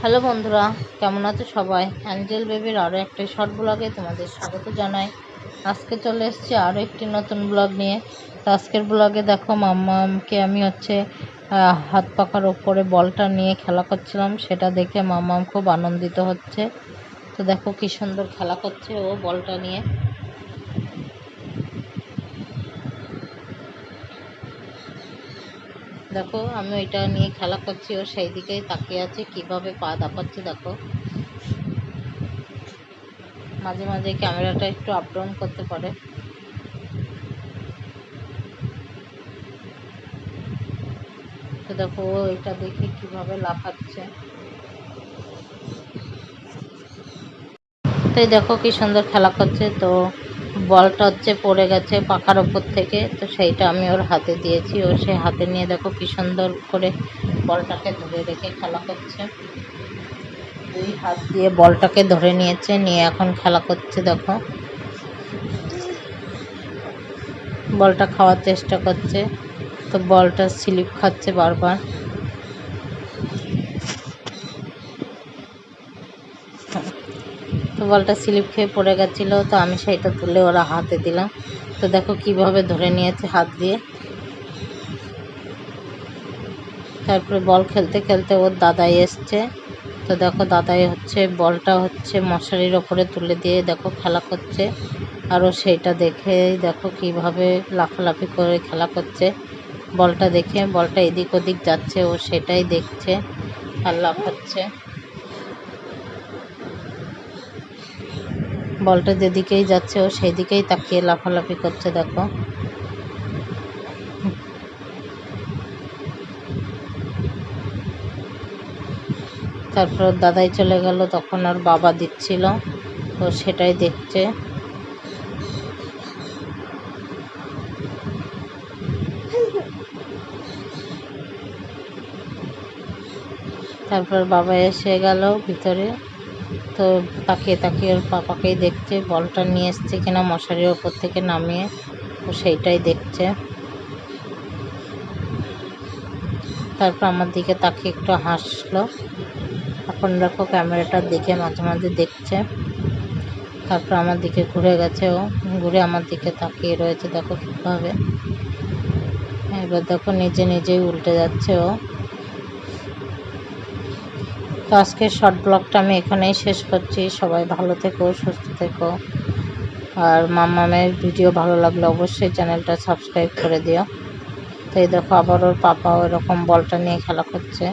Hello বন্ধুরা, কেমন আছো সবাই? অ্যাঞ্জেল বেবির আরও একটা শর্ট ব্লগে তোমাদের স্বাগত জানাই। আজকে চলে এসেছি আরও একটি নতুন ব্লগ নিয়ে। তো আজকের ব্লগে দেখো মাম্মামকে আমি হচ্ছে হাত পাখার ওপরে বলটা নিয়ে খেলা করছিলাম। সেটা দেখে মাম্মাম খুব আনন্দিত হচ্ছে। তো দেখো কী সুন্দর খেলা করছে ও বলটা নিয়ে। দেখো, আমি ওইটা নিয়ে খেলা করছি, ও সেই দিকেই তাকিয়ে আছে, কীভাবে পা দাপাচ্ছে দেখো। মাঝে মাঝে ক্যামেরাটা একটু আপ ডাউন করতে পারে। তো দেখো, ও এটা দেখে কীভাবে লাফাচ্ছে। তো দেখো কি সুন্দর খেলা করছে, তো বলটা হচ্ছে পড়ে গেছে পাখার ওপর থেকে, তো সেইটা আমি ওর হাতে দিয়েছি। ও সে হাতে নিয়ে দেখো কি সুন্দর করে বলটাকে ধরে রেখে খেলা করছে। দুই হাত দিয়ে বলটাকে ধরে নিয়েছে, নিয়ে এখন খেলা করছে দেখো। বলটা খাওয়ার চেষ্টা করছে, তো বলটা স্লিপ খাচ্ছে বারবার। তো বলটা স্লিপ খেয়ে পড়ে গেছিল, তো আমি সেইটা তুলে ওরা হাতে দিলাম। তো দেখো কীভাবে ধরে নিয়েছে হাত দিয়ে। তারপরে বল খেলতে খেলতে ওর দাদাই এসছে। তো দেখো দাদাই হচ্ছে, বলটা হচ্ছে মশারির ওপরে তুলে দিয়ে দেখো খেলা করছে। আরও সেইটা দেখে দেখো কীভাবে লাফালাফি করে খেলা করছে। বলটা দেখে, বলটা এদিক ওদিক যাচ্ছে, ও সেটাই দেখছে। আর লাফাচ্ছে। বলটা যেদিকেই যাচ্ছে, ও সেই দিকেই তাকিয়ে লাফালাফি করছে, দেখো। তারপর দাদাই চলে গেল, তখন ওর বাবা দিচ্ছিল তো সেটাই দেখছে। তারপর বাবা এসে গেল ভিতরে। তো তাকিয়ে তাকিয়ে ওর পাপাকেই দেখছে, বলটা নিয়ে এসছে কিনা মশারির ওপর থেকে নামিয়ে, ও সেইটাই দেখছে। তারপর আমার দিকে তাকিয়ে একটু হাসলো। এখন দেখো ক্যামেরাটা দেখে মাঝে মাঝে দেখছে। তারপর আমার দিকে ঘুরে গেছে ও। ঘুরে আমার দিকে তাকিয়ে রয়েছে, দেখো কীভাবে। এবার দেখো নিজে নিজেই উল্টে যাচ্ছে ও। তো আজকের শর্ট ব্লগটা আমি এখানেই শেষ করছি। সবাই ভালো থেকো, সুস্থ থেকো। আর মামামের ভিডিও ভালো লাগলে অবশ্যই চ্যানেলটা সাবস্ক্রাইব করে দিও। তো এই দেখো আবারও পাপাও পাপা এরকম বলটা নিয়ে খেলা করছে।